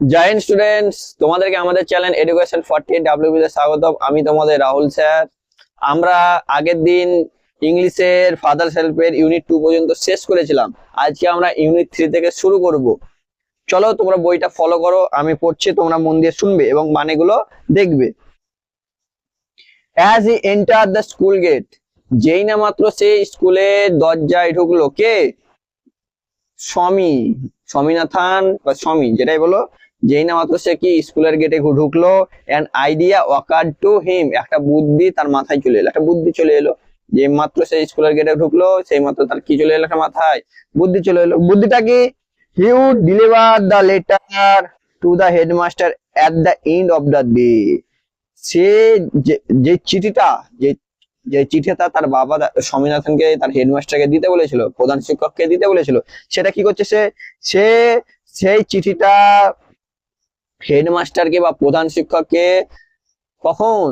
Joint students তোমাদেরকে আমাদের channel education forty WB তে স্বাগতম। আমি তোমাদের রাহুল স্যার। আমরা আগের দিন ইংলিশের ফাদার সেলফের ইউনিট টু পর্যন্ত শেষ করেছিলাম। আজকে আমরা ইউনিট থ্রি থেকে শুরু করব। চলো তোমরা বইটা ফলো করো, আমি পড়ছি, তোমরা মন দিয়ে শুনবে এবং মানেগুলো দেখবে। As he enter the school gate যেই না মাত্র সে স্কুলের দরজায় ঢুকলো কে? স্বামী। স্বামীনাথান বা স্বামী, যেটাই বলো, যেই না মাত্র সে কি স্কুলের গেটে ঢুকলো an idea occurred to him একটা বুদ্ধি তার মাথায় চলে এলো, একটা বুদ্ধি চলে এলো, যে মাত্র সে স্কুলের গেটে ঢুকলো, সেই মাত্র তার কি চলে এলো একটা মাথায়? বুদ্ধি চলে এলো। বুদ্ধিটা কি? He would deliver the letter to the headmaster at the end of the day সে যে চিঠিটা, যে যে চিঠিটা তার বাবা স্বামীনাথনকে, তার হেডমাস্টারকে দিতে বলেছিল, প্রধান শিক্ষককে দিতে বলেছিল। সেটা কি করছে সে? সে সেই চিঠিটা হেডমাস্টারকে বা প্রধান শিক্ষককে কখন?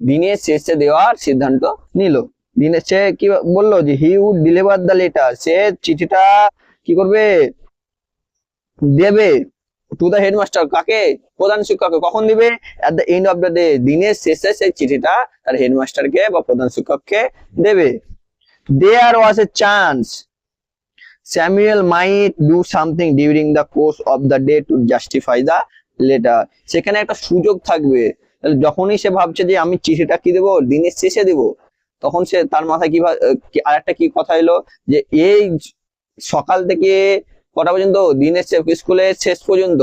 দিনের শেষে দেওয়ার সিদ্ধান্ত নিল। দিনে সে কি বলল যে he would deliver the letter সে চিঠিটা কি করবে? দেবে। টু দ্য হেডমাস্টার কাকে? প্রধান শিক্ষককে কখন দিবে? At the end of the day দিনের শেষে সেই চিঠিটা তার হেডমাস্টারকে বা প্রধান শিক্ষককে দেবে। There was a chance Samuel might do something during the course of the day to justify the letter সেখানে একটা সুযোগ থাকবে। তাহলে যখনই সে ভাবছে যে আমি চিঠিটা কি দেবো? দিনের শেষে দেবো। তখন সে তার মাথায় কি কি- আরেকটা কি কথা এলো? যে এই সকাল থেকে কটা পর্যন্ত? দিনের স্কুলের শেষ পর্যন্ত।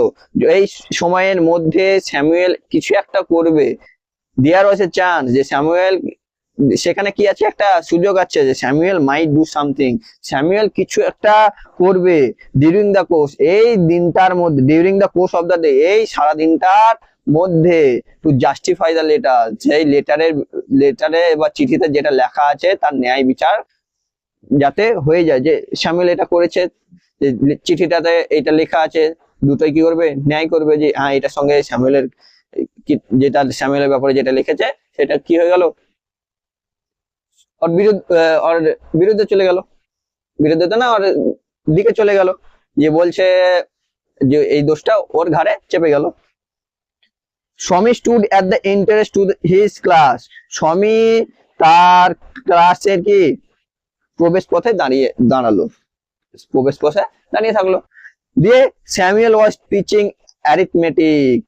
এই সময়ের মধ্যে স্যামুয়েল কিছু একটা করবে। ওয়াজ এ চান্স যে স্যামুয়েল, সেখানে কি আছে? একটা সুযোগ আছে যে Samuel might do something. Samuel কিছু একটা করবে ডিউরিং দ্য কোর্স। এই দিনটার মধ্যে, during the course of the day, এই সারা দিনটার মধ্যে টু জাস্টিফাই দ্য লেটার। সেই লেটারের, লেটারে বা চিঠিতে যেটা লেখা আছে, তার ন্যায় বিচার যাতে হয়ে যায় যে স্যামুয়েল এটা করেছে চিঠিটাতে এটা লেখা আছে, দুটোই কি করবে? ন্যায় করবে যে হ্যাঁ এটার সঙ্গে স্যামুয়েলের কি- যেটা স্যামুয়েলের ব্যাপারে যেটা লিখেছে, সেটা কি হয়ে গেল? ওর বিরুদ্ধে ওর বিরুদ্ধে চলে গেল। বিরুদ্ধে তো না, ওর দিকে চলে গেল। যে বলছে যে এই দোষটা ওর ঘাড়ে চেপে গেল। Swami stood at the interest to his class Swami তার ক্লাসের কি? প্রবেশ পথে দাঁড়িয়ে দাঁড়াল। প্রবেশ পথে দাঁড়িয়ে থাকল। দিয়ে Samuel was teaching arithmetic.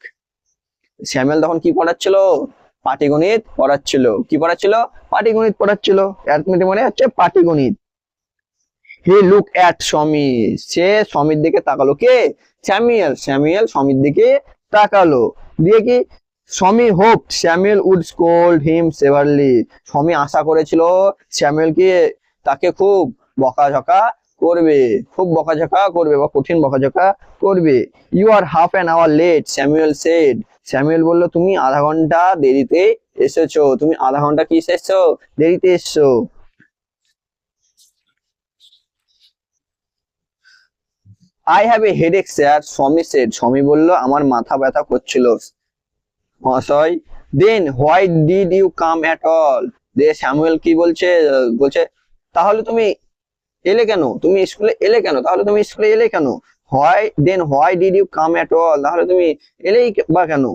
Samuel তখন কি পড়াচ্ছিল? পাটিগণিত পড়াচ্ছিল। কি পড়াচ্ছিল? পাটিগণিত পড়াচ্ছিল। অ্যারিথমেটিক মানে হচ্ছে পাটিগণিত। হি লুক অ্যাট স্বামী। সে স্বামীর দিকে তাকালো। কে? স্যামুয়েল। স্যামুয়েল স্বামীর দিকে তাকালো। দিয়ে কি? Swami hope. Samuel would scold him severely. Swami আশা করেছিল স্যামুয়েল কি তাকে খুব বকাঝকা করবে, খুব বকাঝকা করবে বা কঠিন বকাঝকা করবে। You are half an hour late Samuel said Samuel বলল, তুমি আধা ঘণ্টা দেরিতে এসেছ। তুমি আধা ঘণ্টা কি এসেছ? দেরিতে এসছো। I have a headache sir Swami said Swami বলল, আমার মাথা ব্যথা করছিল। মহাশয় then why did you come at all they, Samuel কি বলছে? বলছে তাহলে তুমি এলে কেন? তুমি স্কুলে এলে কেন? তাহলে তুমি স্কুলে এলে কেন? Why then why did you come at all তাহলে তুমি এলেই বা কেন?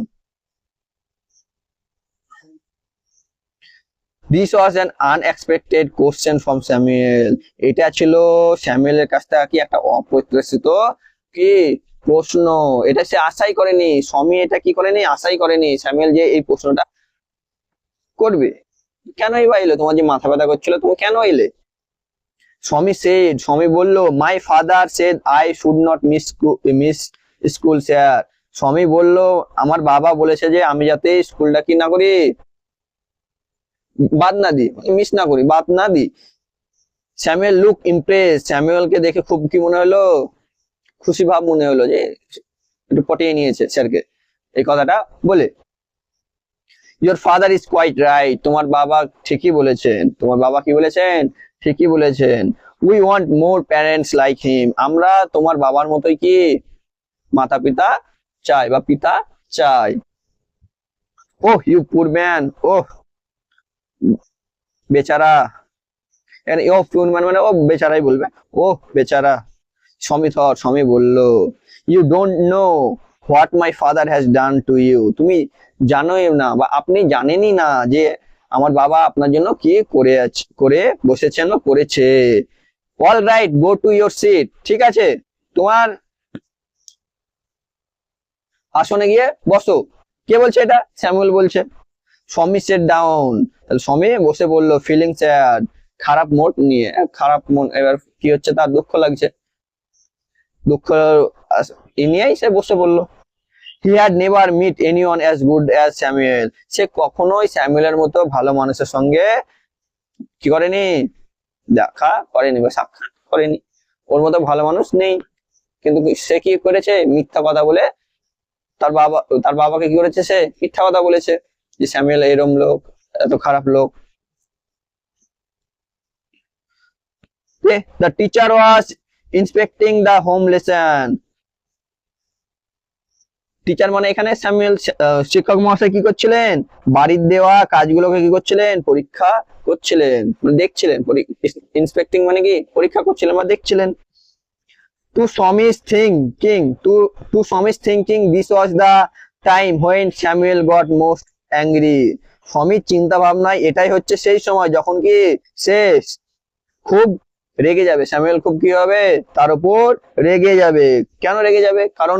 This was an unexpected question from Samuel এটা ছিল স্যামুয়েলের কাছ থেকে কি একটা অপ্রত্যাশিত কি প্রশ্ন। এটা সে আশাই করেনি। স্বামী এটা কি করেনি? আশাই করেনি। স্যামুয়েল যে এই প্রশ্নটা করবে। কেনই বা এলো? তোমার যে মাথা ব্যথা করছিল, তুমি কেন এলে? স্বামী সেড স্বামী বলল my father said I should not miss miss school sir Swami বলল, আমার বাবা বলেছে যে আমি যাতে স্কুলটা কি না করি, বাদ না দিই মিস না করি, বাদ না দিই। স্যামুয়েল লুক ইমপ্রেস স্যামুয়েলকে দেখে খুব কি মনে হলো? খুশি ভাব মনে হলো যে একটু পটিয়ে নিয়েছে স্যারকে। এই কথাটা বলে your father is quite right তোমার বাবা ঠিকই বলেছেন। তোমার বাবা কি বলেছেন? ঠিকই বলেছেন। We want more parents like him আমরা তোমার বাবার মতোই কি? মাতা পিতা চাই বা পিতা চাই। ওহ ইউ পুর ম্যান ওহ, বেচারা। ও পুর ম্যান মানে ও বেচারাই বলবে। ও বেচারা। সমী থর সমী বলল you don't know what my father has done to you তুমি জানোই না বা আপনি জানেনই না যে আমার বাবা আপনার জন্য কি করে আছে, করে বসেছেন করেছে? All right go to your seat ঠিক আছে? তোমার আসনে গিয়ে বসো। কে বলছে এটা? স্যামুয়েল বলছে। সমি সেট ডাউন তাহলে সমি বসে বলল ফিলিং স্যাড খারাপ মোড নিয়ে। খারাপ মন, এবার কি হচ্ছে? তার দুঃখ লাগছে। দুঃখ নিয়েই সে বসে বলল। He had never met any one as good as Samuel সে কখনোই স্যামুয়েলের মতো ভালো মানুষের সঙ্গে কি করেনি? দেখা করেনি বা সাক্ষাৎ করেনি। ওর মতো ভালো মানুষ নেই। কিন্তু সে কি করেছে? মিথ্যা কথা বলে তার বাবা, তার বাবাকে কি করেছে সে? মিথ্যা কথা বলেছে যে স্যামুয়েল এরম লোক, এত খারাপ লোক। The teacher was inspecting the home lesson teacher মানে এখানে স্যামুয়েল শিক্ষক মহাশয় কি করছিলেন? বাড়ির দেওয়া কাজগুলোকে কি করছিলেন? পরীক্ষা করছিলেন মানে দেখছিলেন। ইন্সপেক্টিং মানে কি? পরীক্ষা করছিলেন বা দেখছিলেন। To Swami's thinking to to Swami's thinking this was the time when Samuel got most angry সমির চিন্তা ভাবনায় এটাই হচ্ছে সেই সময়, যখন কি সে খুব রেগে যাবে। স্যামুয়েল খুব কি হবে? তার উপর রেগে যাবে। কেন রেগে যাবে? কারণ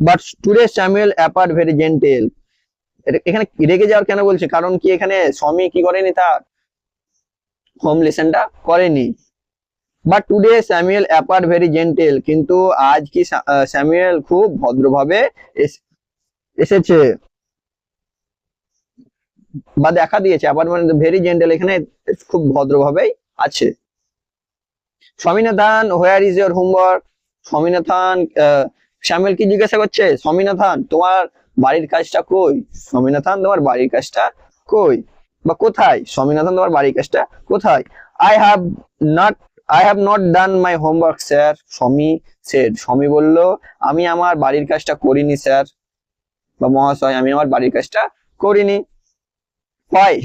but today Samuel appeared very gentle এখানে রেগে যাওয়ার কেন বলছে? কারণ কি এখানে স্বামী কি করেনি তার? হোম লেসনটা করেনি। But today Samuel appeared very gentle কিন্তু আজ কি স্যামুয়েল খুব ভদ্রভাবে এস- এসেছে। বা দেখা দিয়েছে আবার মানে ভেরি জেন্টেল এখানে খুব ভদ্রভাবেই আছে। Swaminathan where is your homework Swaminathan Samuel কি জিজ্ঞাসা করছে? স্বামীনাথন, তোমার বাড়ির কাজটা কই? স্বামীনাথন, তোমার বাড়ির কাজটা কই? বা কোথায়? স্বামীনাথন, তোমার বাড়ির কাজটা কোথায়? I have not I have not done my homework sir Swami said Swami বলল, আমি আমার বাড়ির কাজটা করিনি স্যার বা মহাশয়, আমি আমার বাড়ির কাজটা করিনি।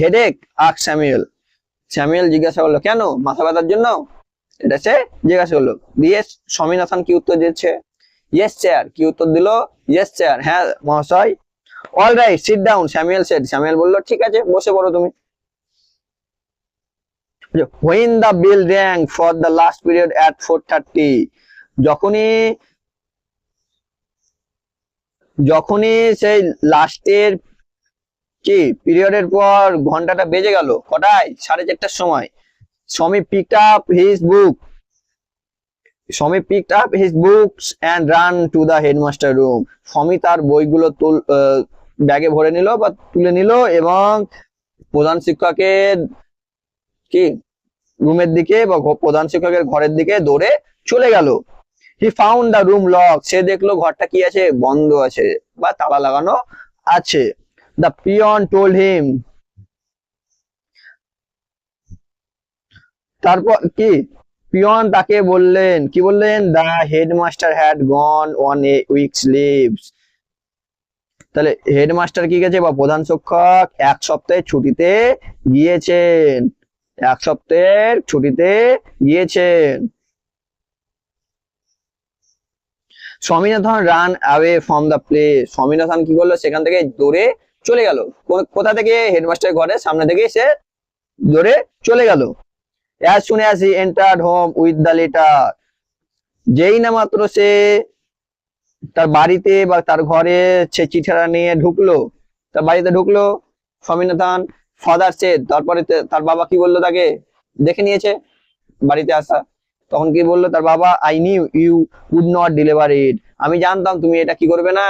হেডেক আক স্যামুয়েল স্যামুয়েল জিজ্ঞাসা করল, কেন? মাথা ব্যথার জন্য? এটা সে জিজ্ঞাসা করল দিয়ে স্বামীনাথন কি উত্তর দিচ্ছে? ইয়েস স্যার কি উত্তর দিল? ইয়েস স্যার হ্যাঁ মহাশয়। All right sit down Samuel said Samuel বলল, ঠিক আছে, বসে পড়ো তুমি। When the bell rang for the last period at four thirty যখনই যখনই সেই লাস্টের কি পিরিয়ডের পর ঘন্টাটা বেজে গেল, কটায়? সাড়ে চারটার সময়। স্বামী picked up his book Swami picked up his books and ran to the headmaster room Swami তার বইগুলো তুল ব্যাগে ভরে নিল বা তুলে নিল এবং প্রধান শিক্ষকের কি, রুমের দিকে বা প্রধান শিক্ষকের ঘরের দিকে দৌড়ে চলে গেল। He found the room lock সে দেখল ঘরটা কি আছে? বন্ধ আছে বা তালা লাগানো আছে। দ্য পিয়ন টোল্ড হিম তারপর কি? পিয়ন তাকে বললেন, কি বললেন? The headmaster had gone on a week's leaves তাহলে হেডমাস্টার কি গেছে? বা প্রধান শিক্ষক এক সপ্তাহের ছুটিতে গিয়েছেন। এক সপ্তাহের ছুটিতে গিয়েছেন। Swaminathan ran away from the play Swaminathan কি করল? সেখান থেকে দৌড়ে চলে গেল। কোথা থেকে? হেডমাস্টার ঘরের সামনে থেকে সে দৌড়ে চলে গেল। As soon as he entered home with the letter যেই না মাত্র সে তার বাড়িতে বা তার ঘরে সে চিঠিটা নিয়ে ঢুকলো, তার বাড়িতে ঢুকলো, স্বামীনাথন ফাদার সে তারপরে তার বাবা কি বলল তাকে? দেখে নিয়েছে, বাড়িতে আসা। তখন কি বলল? তার বাবা I knew you would not deliver it আমি জানতাম তুমি এটা কি করবে না?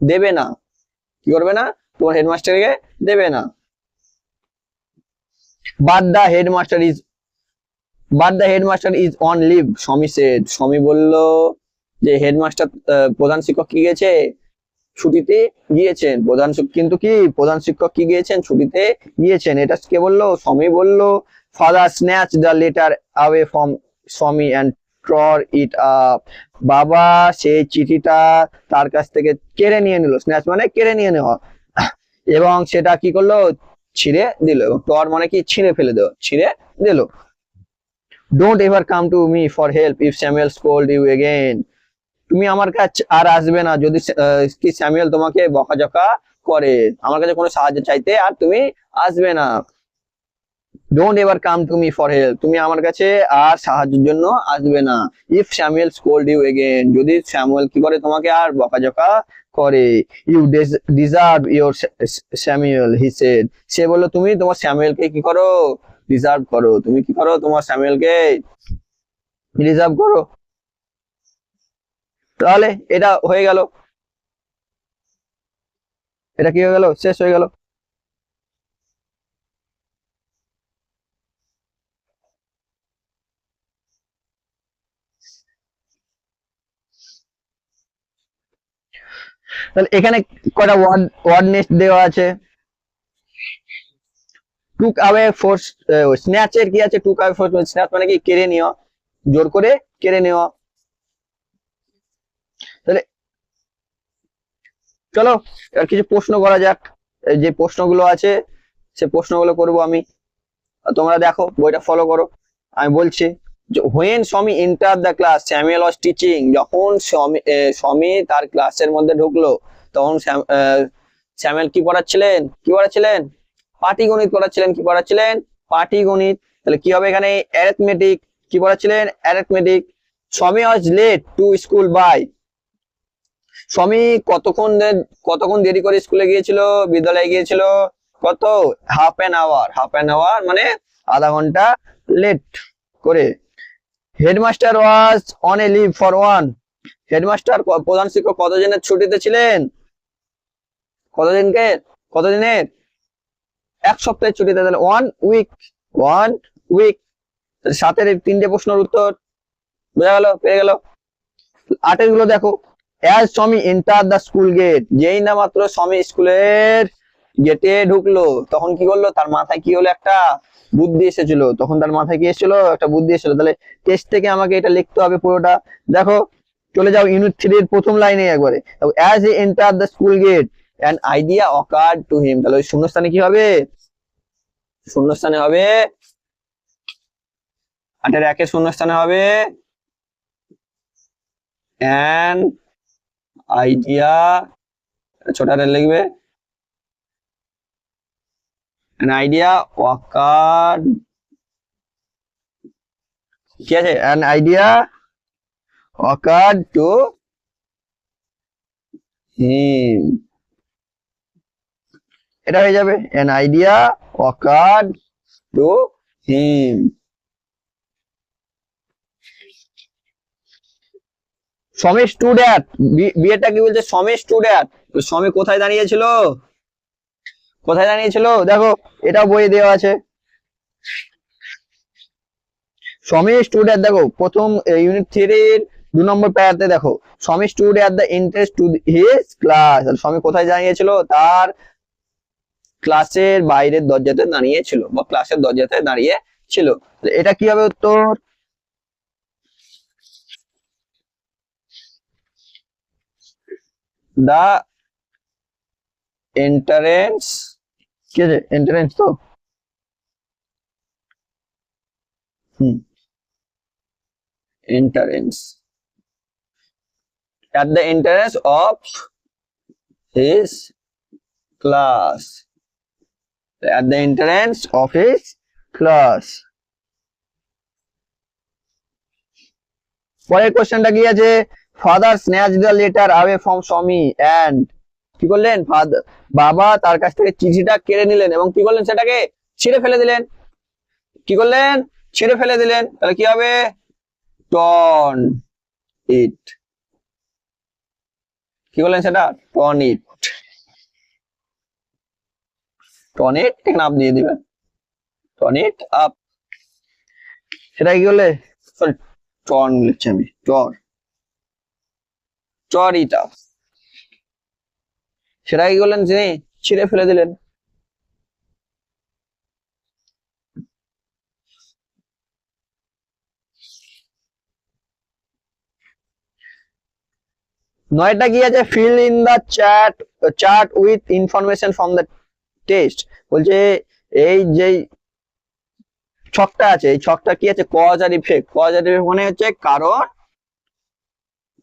দেবে না। কি করবে না? তোমার হেডমাস্টারকে দেবে না। But the headmaster is but the headmaster is on leave Swami said Swami বলল যে হেডমাস্টার প্রধান শিক্ষক কি গেছে? ছুটিতে গিয়েছেন। প্রধান কিন্তু কি? প্রধান শিক্ষক কি গিয়েছেন? ছুটিতে গিয়েছেন। এটা কে বলল? স্বামী বলল father snatch the letter away from Swami and tore it up বাবা সেই চিঠিটা তার কাছ থেকে কেড়ে নিয়ে নিল। স্ন্যাচ মানে কেড়ে নিয়ে নেওয়া। এবং সেটা কি করল? ছিঁড়ে দিল এবং টর মানে কি? ছিঁড়ে ফেলে দেওয়া, ছিঁড়ে দিল। Don't ever come to me for help if Samuel scold you again তুমি আমার কাছে আর আসবে না যদি কি স্যামুয়েল তোমাকে বকাঝকা করে। আমার কাছে কোনো সাহায্য চাইতে আর তুমি আসবে না। Don't ever come to me for help তুমি আমার কাছে আর সাহায্যের জন্য আসবে না। If Samuel scold you again যদি স্যামুয়েল কি করে, তোমাকে আর বকাঝকা করে। You deserve your Samuel he said সে বলল, তুমি তোমার স্যামুয়েলকে কি করো? ডিজার্ভ করো। তুমি কি করো? তোমার স্যামুয়েলকে রিজার্ভ করো? তাহলে এটা হয়ে গেল। এটা কি হয়ে গেল? শেষ হয়ে গেল। তাহলে এখানে কটা ওয়ার্ড ওয়ার্ড নেস্ট দেওয়া আছে? টুক আওয়ে ফোর্স স্ন্যাচের কি আছে? টুক আওয়ে ফোর্স স্ন্যাচ মানে কি? কেড়ে নেওয়া জোর করে কেড়ে নেওয়া তাহলে চলো আর কিছু প্রশ্ন করা যাক। যে প্রশ্নগুলো আছে, সে প্রশ্নগুলো করব আমি। তোমরা দেখো, বইটা ফলো করো। আমি বলছি when Swami enter the class Samuel was teaching যখন আহ, তার ক্লাসের মধ্যে ঢুকলো তখন স্যামুয়েল কি পড়াচ্ছিলেন? কি পড়াচ্ছিলেন? পাটিগণিত পড়াচ্ছিলেন কি পড়াচ্ছিলেন? পাটিগণিত। তাহলে কি হবে এখানে? অ্যারিথমেটিক কি পড়াচ্ছিলেন? Arithmetic Swami was late to school by Swami কতক্ষণ কতক্ষণ দেরি করে স্কুলে গিয়েছিল? বিদ্যালয়ে গিয়েছিল? কত? Half an hour half an hour মানে আধা ঘণ্টা লেট করে। Headmaster was on a leave for one headmaster প্রধান শিক্ষক কতদিনের ছুটিতে ছিলেন? কতদিনকে কতদিনের এক সপ্তাহের ছুটিতে, তাহলে ওয়ান উইক ওয়ান উইক সাতের তিনটে প্রশ্নের উত্তর বোঝা গেল, পেয়ে গেল। আটেরগুলো দেখো। অ্যাজ স্বামী এন্টার দ্য স্কুল গেট যেই না মাত্র স্বামী স্কুলের গেটে ঢুকলো, তখন কি করল? তার মাথায় কি হলো একটা বুদ্ধি এসেছিল? তখন তার মাথায় কি এসেছিল? একটা বুদ্ধি এসেছিল। তাহলে টেস্ট থেকে আমাকে এটা লিখতে হবে পুরোটা। দেখো, চলে যাও ইউনিট থ্রি এর প্রথম লাইনে একবারে। As a enter the school gate an idea occur to him তাহলে ওই শূন্যস্থানে কি হবে? শূন্যস্থানে হবে আটের একের শূন্যস্থানে হবে অ্যান আইডিয়া ছোটারে লিখবে an idea occurred কি আছে an idea occurred to him এটা হয়ে যাবে an idea occurred to him Swami student বিয়েটা কি বলছে সমী স্টুডেন্ট সমী কোথায় দাঁড়িয়েছিল কোথায় দাঁড়িয়েছিল? দেখো এটা বইয়ে দেওয়া আছে। সমী স্টুডেন্ট দেখো, প্রথম ইউনিট থ্রির দু নম্বর প্যারাতে দেখো Swami student the interest to his class Swami কোথায় দাঁড়িয়েছিল? তার ক্লাসের বাইরের দরজাতে দাঁড়িয়েছিল, বা ক্লাসের দরজাতে দাঁড়িয়ে ছিল এটা কি হবে উত্তর? দা এন্টারেন্স কি আছে এন্ট্রান্স তো of his class. At the entrance of his পরের কোশ্চেনটা কি আছে? Father snatch the letter away from Swami and কি করলেন? বাবা তার কাছ থেকে চিঠিটা কেড়ে নিলেন এবং কি করলেন সেটাকে? ছিঁড়ে ফেলে দিলেন। কি করলেন? ছিঁড়ে ফেলে দিলেন। তাহলে কি হবে? Torn it. কি করলেন সেটা? Torn it. Torn it? নাম দিয়ে দিবেন। Torn it, up. সেটা কি করলে? সরি, টন লিখছি আমি। টর। Tore it, up. সেটা কি করলেন তিনি ছিঁড়ে ফেলে দিলেন? নয়টা কি আছে? Fill in the chat chart with information from the test বলছে, এই যে ছকটা আছে, এই ছকটা কি আছে? কজ আর ইফেক্ট কজ আর ইফেক্ট মানে হচ্ছে কারণ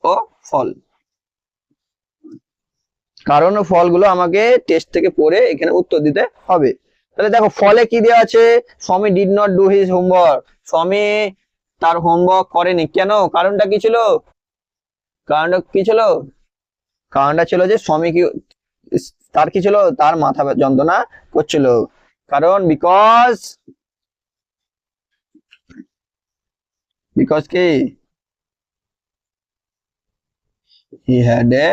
ও ফল। কারণ ফলগুলো আমাকে টেস্ট থেকে পড়ে এখানে উত্তর দিতে হবে। তাহলে দেখো, ফলে কি দেওয়া আছে? Swami did not do his homework Swami তার হোমওয়ার্ক করেনি। কেন? কারণটা কি ছিল? কারণটা কি ছিল? কারণটা ছিল যে স্বামী কি, তার কি ছিল? তার মাথা যন্ত্রণা করছিল। কারণ বিকজ বিকজ কি? He had a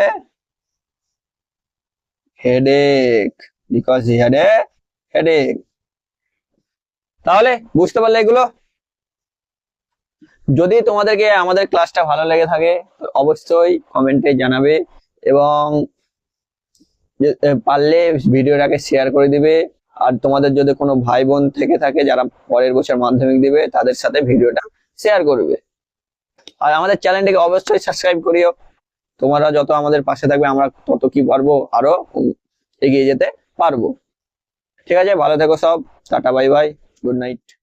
headache. Because he had a headache. তাহলে বুঝতে পারলে এগুলো? যদি তোমাদেরকে আমাদের ক্লাসটা ভালো লেগে থাকে অবশ্যই কমেন্টে জানাবে এবং পারলে ভিডিওটাকে শেয়ার করে দিবে। আর তোমাদের যদি কোনো ভাই বোন থেকে থাকে যারা পরের বছর মাধ্যমিক দিবে, তাদের সাথে ভিডিওটা শেয়ার করবে। আর আমাদের চ্যানেলটিকে অবশ্যই সাবস্ক্রাইব করিও। তোমরা যত আমাদের পাশে থাকবে, আমরা তত কি পারব? আরও এগিয়ে যেতে পারব। ঠিক আছে, ভালো থেকো সব। Tata, bye bye. Good night.